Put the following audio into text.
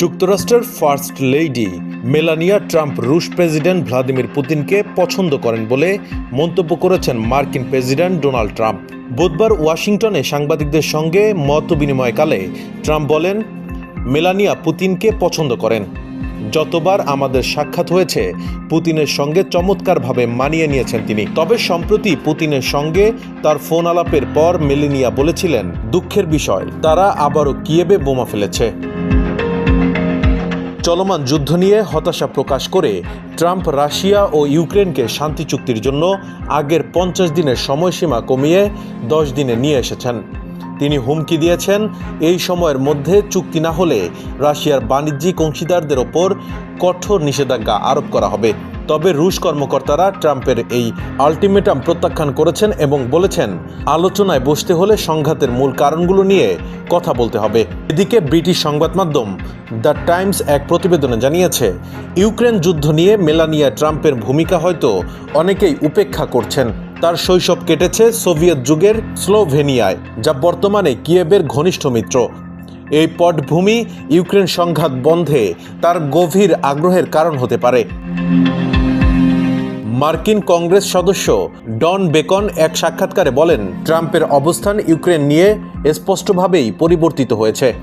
যুক্তরাষ্ট্রের first lady Melania Trump রুশ president Vladimir পুতিনকে পছন্দ করেন বলে মন্তব্য করেছেন মার্কিন প্রেসিডেন্ট ডোনাল্ড ট্রাম্প। বুধবার ওয়াশিংটনে সাংবাদিকদের সঙ্গে মত বিনিময়কালে ট্রাম্প বলেন, মেলানিয়া পুতিনকে পছন্দ করেন। যতবার আমাদের সাক্ষাৎ হয়েছে, পুতিনের সঙ্গে চমৎকারভাবে মানিয়ে নিয়েছেন তিনি। তবে সম্প্রতি পুতিনের সঙ্গে তার ফোন আলাপের পর মেলেনিয়া বলেছিলেন, দুঃখের বিষয়, তারা আবারও কিয়েবে বোমা ফেলেছে। চলমান যুদ্ধ নিয়ে হতাশা প্রকাশ করে ট্রাম্প রাশিয়া ও ইউক্রেনকে শান্তি চুক্তির জন্য আগের পঞ্চাশ দিনের সময়সীমা কমিয়ে দশ দিনে নিয়ে এসেছেন। তিনি হুমকি দিয়েছেন, এই সময়ের মধ্যে চুক্তি না হলে রাশিয়ার বাণিজ্যিক অংশীদারদের ওপর কঠোর নিষেধাজ্ঞা আরোপ করা হবে। তবে রুশ কর্মকর্তারা ট্রাম্পের এই আলটিমেটাম প্রত্যাখ্যান করেছেন এবং বলেছেন, আলোচনায় বসতে হলে সংঘাতের মূল কারণগুলো নিয়ে কথা বলতে হবে। এদিকে ব্রিটিশ সংবাদ মাধ্যম দ্য টাইমস এক প্রতিবেদনে জানিয়েছে, ইউক্রেন যুদ্ধ নিয়ে মেলানিয়া ট্রাম্পের ভূমিকা হয়তো অনেকেই উপেক্ষা করছেন। তার শৈশব কেটেছে সোভিয়েত যুগের স্লোভেনিয়ায়, যা বর্তমানে কিয়েবের ঘনিষ্ঠ মিত্র। এই পটভূমি ইউক্রেন সংঘাত বন্ধে তার গভীর আগ্রহের কারণ হতে পারে। মার্কিন কংগ্রেস সদস্য ডন বেকন এক সাক্ষাৎকারে বলেন, ট্রাম্পের অবস্থান ইউক্রেন নিয়ে স্পষ্টভাবেই পরিবর্তিত হয়েছে।